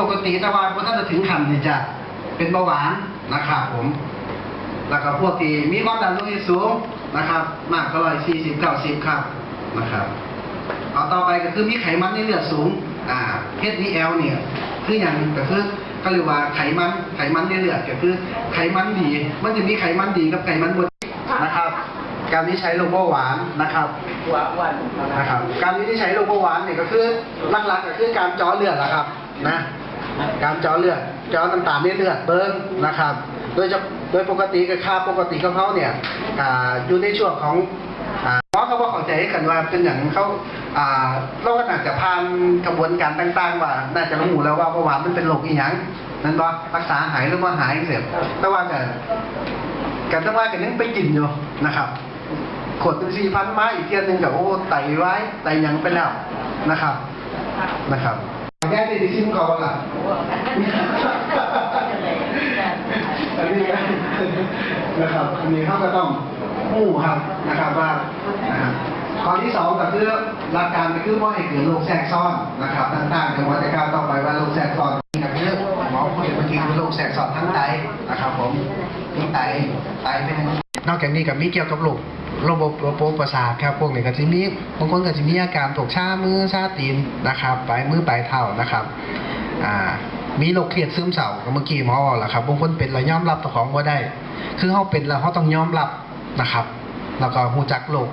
ปกติแต่ว่าพอท่านจะถึงขั้นที่จะเป็นเบาหวานนะครับผม แล้วก็พวกที่มีความดันโลหิตสูงนะครับ มากก็ร้อยสี่สิบเก้าสิบครับนะครับเอาต่อไปก็คือมีไขมันในเลือดสูง อ่า HDL เนี่ย คืออย่างก็คือเขาเรียกว่าไขมัน ไขมันในเลือดก็คือ ไขมันดี มันจะมีไขมันดีกับไขมันบดนะครับ การวิจัยโรคเบาหวานนะครับหัวอ้วนนะครับ การวินิจฉัยโรคเบาหวานเนี่ยก็คือหลักๆก็คือการเจาะเลือดแหละครับ นะ การเจาะเลือดเจาะต่างๆในเลือดเบิ้งนะครับ โดยจะโดยปกติกับค่าปกติของเขาเนี่ยออยู่ในช่วงของหมอเขาบอกเข้าใจกันว่าเป็นอย่างเขาอ่าเราก็น่าจะผ่านกระบวนการต่าง ๆ ว่าน่าจะรู้แล้วว่าเบาหวานมันเป็นโรคอีหยังนั่นก็รักษาหายหรือว่าหายเสร็จแต่ว่ากันกันแต่ว่ากันยังไปกินอยู่นะครับขวดเป็นสี่พันไม้อีกเทียนหนึ่งกับโอ้ไตไว้ไตยังไปแล้วนะครับนะครับ แก้ได้ที่ซิมเขาล่ะอันนี้นะครับอันนี้เขาก็ต้องมู่ครับนะครับว่าข้อที่สองก็คือหลักการก็คือว่าให้เกิดโรคแทรกซ้อนนะครับต่างๆจังหวัดจะกล้าวต่อไปว่าโรคแทรกซ้อนนี่ก็คือหมอพูดเมื่อกี้คือโรคแทรกซ้อนทั้งไตนะครับผมมีไตไตเป็นนอกจากนี้ก็มีเกี่ยวกับโรค ระบบระบบประสาทครับพวกนี้ก็จะมีบางคนก็จะมีอาการถกชามือชาตีนนะครับปลายมือปลายเท้านะครับอ่ามีโรคเครียดซึมเศร้าเมื่อกี้หมอบอกแล้วครับบางคนเป็นแล้วยอมรับตัวของว่าได้ คือเขาเป็นแล้วเขาต้องยอมรับนะครับ แล้วก็หูจักโลก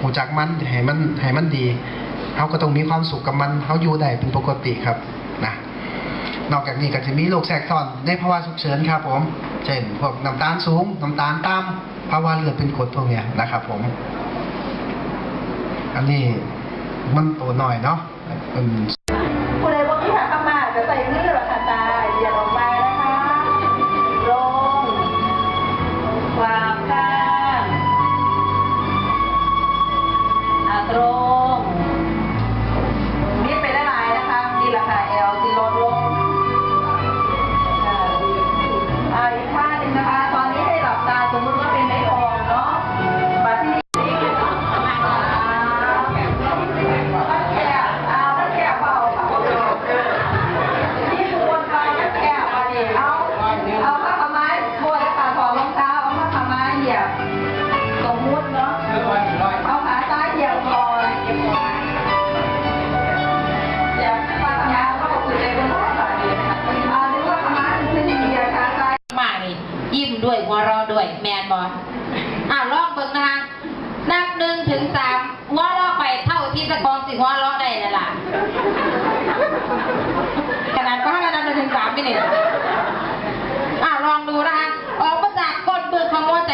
หูจักมันให้มันให้มันดีเขาก็ต้องมีความสุขกับมันเขาอยู่ได้เป็นปกติครับนะนอกจากนี้ก็จะมีโรคแทรกซ้อนในภาวะฉุกเฉินครับผม เช่นพวกน้ำตาลสูงน้ำตาลต่ำ ภาวะเลือดเป็นกรดพวกเนี้ยนะครับ ผม อันนี้มันตัวหน่อยเนาะอืมผู้ใดว่าที่หาข้ามาจะใส่มือหรอค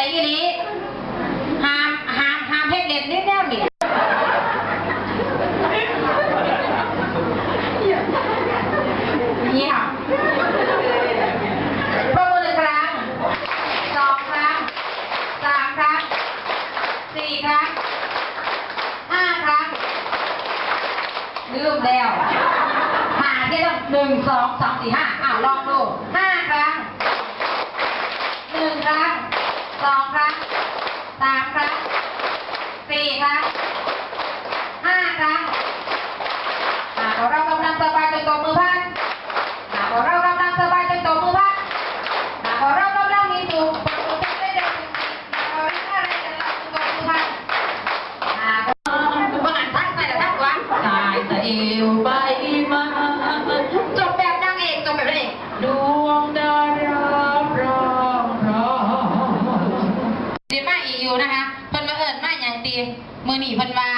กของหัวใจอีนี้ห้ามห้ามห้ามให้เด็ดนิดแน่นี่เยี่ยมปรบมือหนึ่งครั้งสองครั้งสามครั้งสี่ครั้งห้าครั้งลืมแล้วหาที่ต้องหนึ่งสองสามสี่ห้าอ้าวลองดูห้าครั้งหนึ่งครั้ง สองครั้งสามครั้งสี่ครั้งห้าครั้ง มือหนีเพิ่นว่า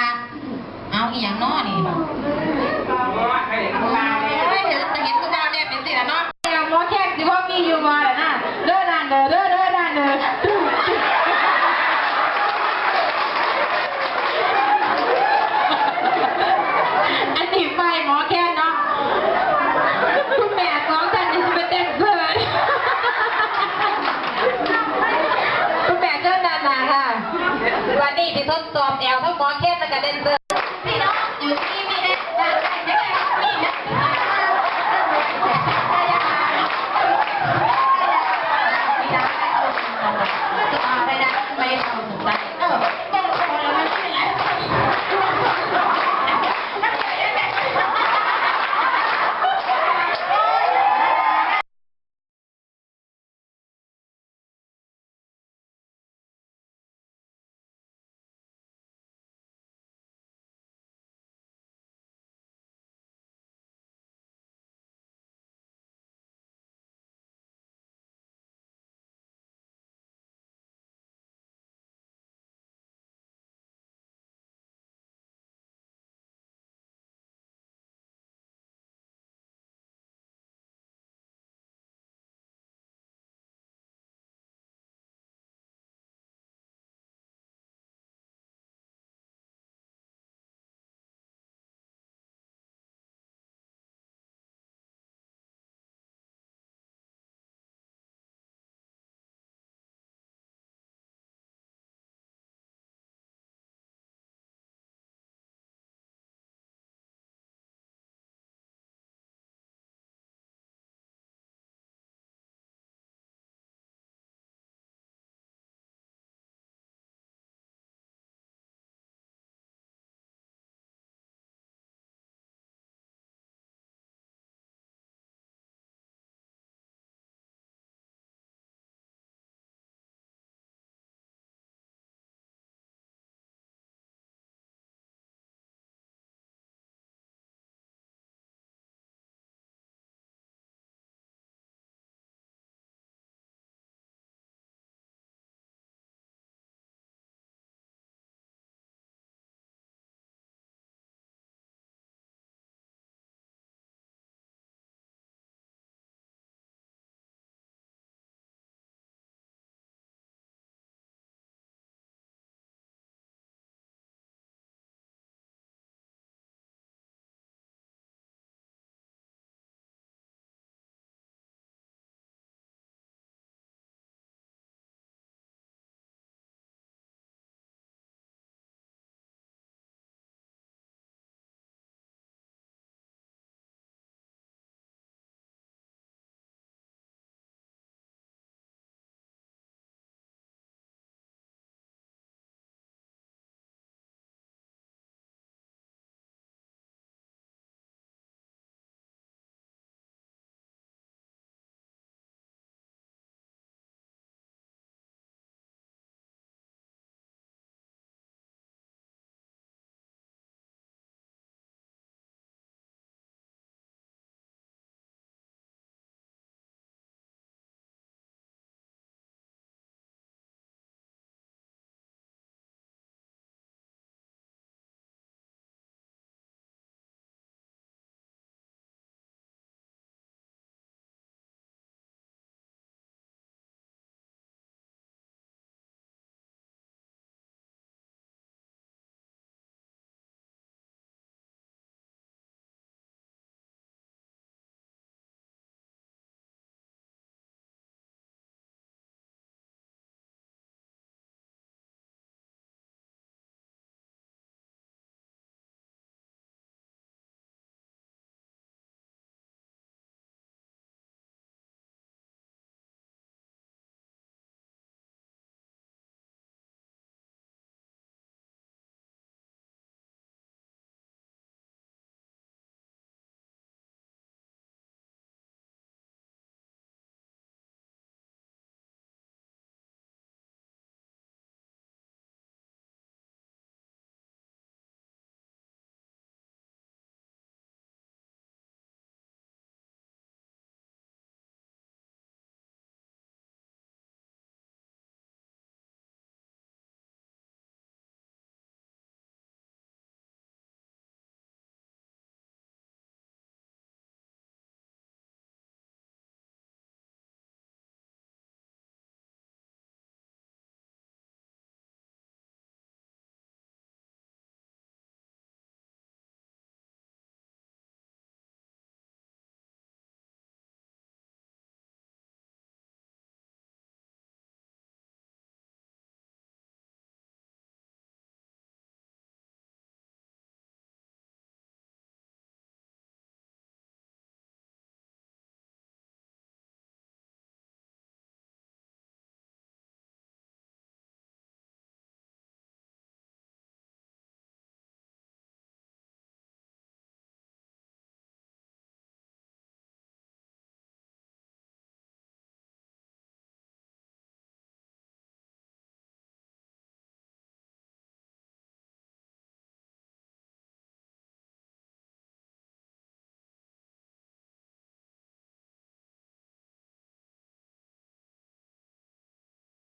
เอาอีหยังน้อนี่บ่เ